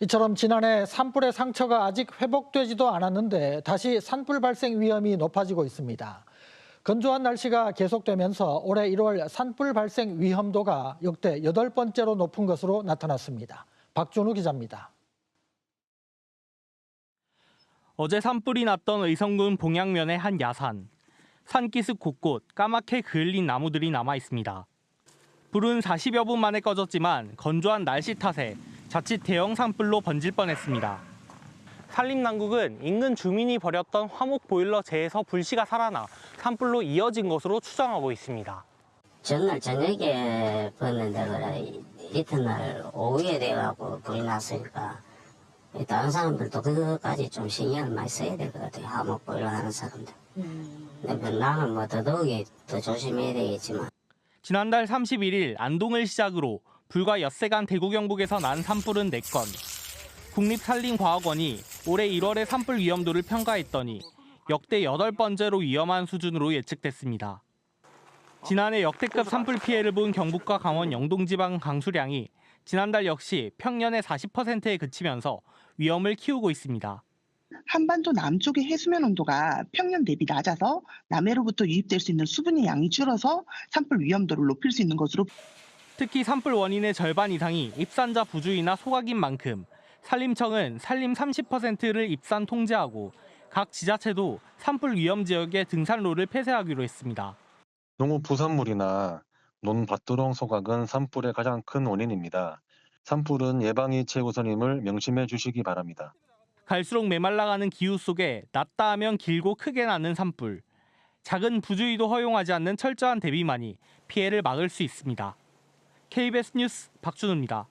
이처럼 지난해 산불의 상처가 아직 회복되지도 않았는데 다시 산불 발생 위험이 높아지고 있습니다. 건조한 날씨가 계속되면서 올해 1월 산불 발생 위험도가 역대 여덟 번째로 높은 것으로 나타났습니다. 박준우 기자입니다. 어제 산불이 났던 의성군 봉양면의 한 야산. 산기슭 곳곳 까맣게 그을린 나무들이 남아 있습니다. 불은 40여 분 만에 꺼졌지만 건조한 날씨 탓에 자칫 대형 산불로 번질 뻔했습니다. 산림당국은 인근 주민이 버렸던 화목 보일러 재에서 불씨가 살아나 산불로 이어진 것으로 추정하고 있습니다. 전날 저녁에 봤는데 그래 이튿날 오후에 돼가고 불이 났으니까 다른 사람들도 그거까지 좀 신경을 많이 써야 될 것 같아요 화목 보일러 하는 사람들 근데 뭐 나는 뭐 더더욱이 더 조심해야 되겠지만 지난달 31일 안동을 시작으로 불과 엿새간 대구 경북에서 난 산불은 4건. 국립산림과학원이 올해 1월의 산불 위험도를 평가했더니 역대 8번째로 위험한 수준으로 예측됐습니다. 지난해 역대급 산불 피해를 본 경북과 강원 영동지방 강수량이 지난달 역시 평년의 40%에 그치면서 위험을 키우고 있습니다. 한반도 남쪽의 해수면 온도가 평년 대비 낮아서 남해로부터 유입될 수 있는 수분의 양이 줄어서 산불 위험도를 높일 수 있는 것으로 특히 산불 원인의 절반 이상이 입산자 부주의나 소각인 만큼 산림청은 산림 30%를 입산 통제하고 각 지자체도 산불 위험 지역의 등산로를 폐쇄하기로 했습니다. 농업 부산물이나 논밭두렁 소각은 산불의 가장 큰 원인입니다. 산불은 예방이 최우선임을 명심해 주시기 바랍니다. 갈수록 메말라가는 기후 속에 낮다 하면 길고 크게 나는 산불. 작은 부주의도 허용하지 않는 철저한 대비만이 피해를 막을 수 있습니다. KBS 뉴스 박준우입니다.